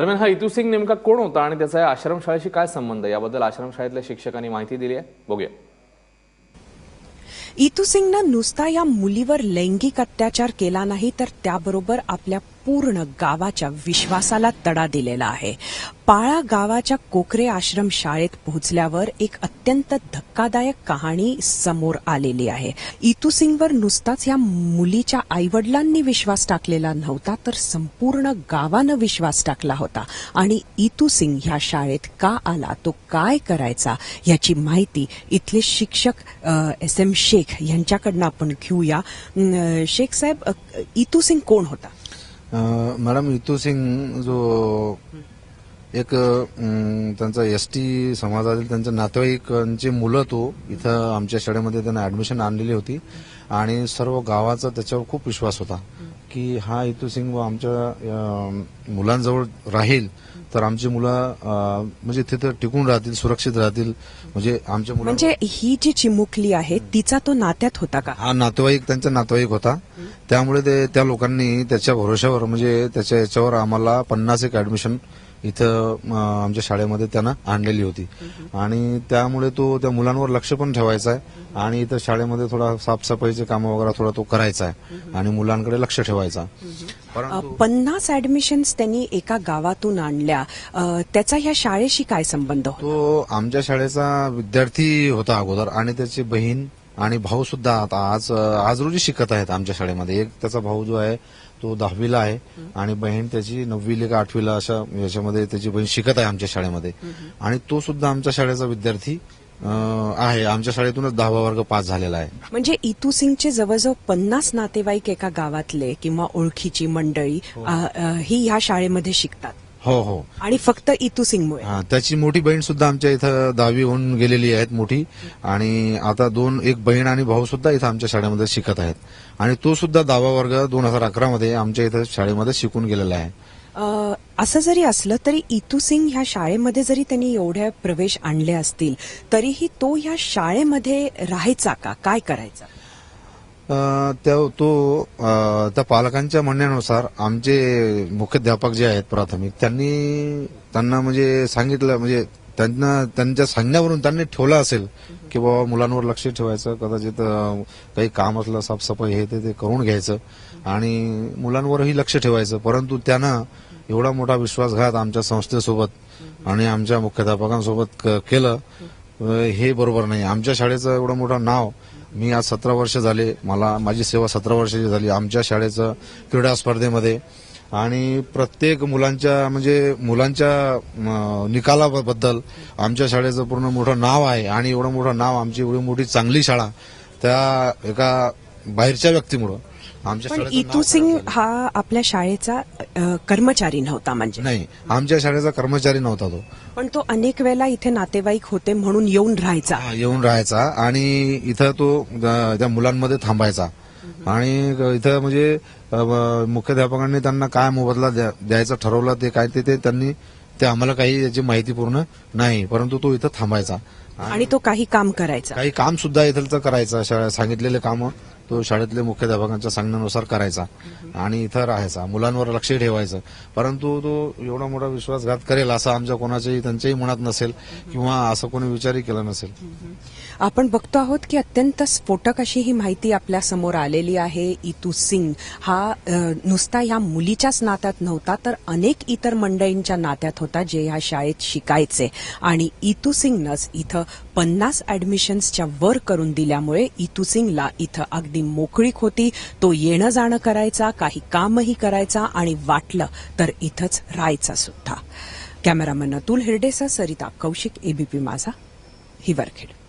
दरम्यान हा इतू सिंग नेमका कोण होता आणि त्याचा या आश्रमशाळेशी काय संबंध याबद्दल आश्रमशाळेतल्या शिक्षकांनी माहिती दिली आहे. बघूया. इतू सिंगनं नुसता या मुलीवर लैंगिक अत्याचार केला नाही तर त्याबरोबर आपल्या पूर्ण गावाच्या विश्वासाला तडा दिलेला आहे. पाळा गावाच्या कोकरे आश्रम शाळेत पोहोचल्यावर एक अत्यंत धक्कादायक कहाणी समोर आलेली आहे. इतू सिंगवर नुसताच या मुलीच्या आईवडिलांनी विश्वास टाकलेला नव्हता तर संपूर्ण गावानं विश्वास टाकला होता. आणि इतू सिंग ह्या शाळेत का आला तो काय करायचा याची माहिती इथले शिक्षक एस एम शेख यांच्याकडनं आपण घेऊया. शेख साहेब इतू सिंग कोण होता? मॅडम रितू सिंग जो एक त्यांचा एस टी समाजातील त्यांच्या नातेवाईकांची मुलं तो इथं आमच्या शाळेमध्ये त्यांना ऍडमिशन आणलेली होती आणि सर्व गावाचा त्याच्यावर खूप विश्वास होता की हा इतू सिंग व आमच्या मुलांजवळ राहील तर आमची मुलं म्हणजे तिथं टिकून राहतील सुरक्षित राहतील. म्हणजे आमच्या मुलं म्हणजे ही जी चिमुकली आहे तिचा तो नात्यात होता का? हा नातेवाईक त्यांचा नातेवाईक होता. त्यामुळे ते त्या लोकांनी त्याच्या भरोशावर म्हणजे त्याच्या याच्यावर आम्हाला पन्नास एक ऍडमिशन इथं आमच्या शाळेमध्ये त्यानं आणलेली होती. आणि त्यामुळे तो त्या मुलांवर लक्ष पण ठेवायचा आहे. आणि इथं शाळेमध्ये थोडा साफसफाईचे कामं वगैरे थोडा तो करायचा आहे. आणि मुलांकडे लक्ष ठेवायचा पन्नास ऍडमिशन्स त्यांनी एका गावातून आणल्या. त्याचा ह्या शाळेशी काय संबंध होता? तो आमच्या शाळेचा विद्यार्थी होता अगोदर. आणि त्याची बहीण आणि भाऊ सुद्धा आता आज आज रोजी शिकत आहेत आमच्या शाळेमध्ये. एक त्याचा भाऊ जो आहे तो दहावीला आहे आणि बहीण त्याची नववीला का आठवीला अशा याच्यामध्ये त्याची बहीण शिकत आहे आमच्या शाळेमध्ये. आणि तो सुद्धा आमच्या शाळेचा विद्यार्थी आहे. आमच्या शाळेतूनच दहावा वर्ग पास झालेला आहे. म्हणजे इतू सिंगचे जवळजवळ पन्नास नातेवाईक एका गावातले किंवा ओळखीची मंडळी अ, ही ह्या शाळेमध्ये शिकतात. हो हो. आणि फक्त इतू सिंगमुळे. हा, त्याची मोठी बहीण सुद्धा आमच्या इथं दहावी होऊन गेलेली आहेत मोठी. आणि आता दोन एक बहीण आणि भाऊ सुद्धा इथं आमच्या शाळेमध्ये शिकत आहेत. आणि तो सुद्धा दहावा वर्ग दोन हजार अकरा मध्ये आमच्या इथं शाळेमध्ये शिकून गेलेला आहे. अ, असं जरी असलं तरी इतू सिंग ह्या शाळेमध्ये जरी त्यांनी एवढ्या प्रवेश आणले असतील तरीही तो ह्या शाळेमध्ये राहायचा का? काय करायचा? त्या- तो त्या पालकांच्या म्हणण्यानुसार आमचे मुख्याध्यापक जे आहेत प्राथमिक त्यांनी त्यांना म्हणजे सांगितलं म्हणजे त्यांना त्यांच्या सांगण्यावरून त्यांनी ठेवलं असेल की बाबा मुलांवर लक्ष ठेवायचं कदाचित काही काम असलं साफसफाई हे ते ते करून घ्यायचं आणि मुलांवरही लक्ष ठेवायचं. परंतु त्यानं एवढा मोठा विश्वासघात आमच्या संस्थेसोबत आणि आमच्या मुख्याध्यापकांसोबत क- केलं हे बरोबर नाही. आमच्या शाळेचं एवढं मोठं नाव मी आज सतरा वर्ष झाले मला माझी सेवा सतरा वर्षाची झाली आमच्या शाळेचं क्रीडा स्पर्धेमध्ये. आणि प्रत्येक मुलांच्या म्हणजे मुलांच्या निकालाबद्दल आमच्या शाळेचं पूर्ण मोठं नाव आहे. आणि एवढं मोठं नाव आमची एवढी मोठी चांगली शाळा त्या एका बाहेरच्या व्यक्तीमुळं. आमच्या पण शाळेचं इतू सिंग झालं. हा आपल्या शाळेचा अ, कर्मचारी नव्हता म्हणजे. नाही आमच्या शाळेचा कर्मचारी नव्हता तो. पण तो अनेक वेळेला इथे नातेवाईक होते म्हणून येऊन राहायचा. हा, येऊन राहायचा आणि इथं तो अ, त्या मुलांमध्ये थांबायचा. आणि इथं म्हणजे अ, ब- मुख्याध्यापकांनी त्यांना काय मोबदला द्या- द्यायचं ठरवलं ते काय ते ते त्यांनी ते आम्हाला काही याची माहिती पूर्ण नाही परंतु तो इथं थांबायचा. आणि तो काही काम करायचा. काही काम सुद्धा इथलचं करायचं शाळा सांगितलेले काम. तो शाळेतल्या मुख्याध्यापकांच्या सांगण्यानुसार करायचा आणि इथं राहायचा. मुलांवर लक्ष ठेवायचं. परंतु तो एवढा मोठा विश्वासघात करेल असं आमच्या कोणाच्याही त्यांच्याही मनात नसेल किंवा असं कोणी विचारही केला नसेल. आपण बघतो आहोत की अत्यंत स्फोटक अशी ही माहिती आपल्यासमोर आलेली आहे. इतू सिंग हा नुसता या मुलीच्याच नात्यात नव्हता तर अनेक इतर मंडळींच्या नात्यात होता जे या शाळेत शिकायचे. आणि इतू सिंगनंच इथं पन्नास ऍडमिशन्सच्या वर करून दिल्यामुळे इतू सिंगला इथं अगदी मोकळीक होती. तो येणं जाणं करायचा काही कामही करायचा आणि वाटलं तर इथंच राहायचा सुद्धा. Cameraman Atul हिरडेसा Sarita Kaushik ABP Majha Hiwarkhed.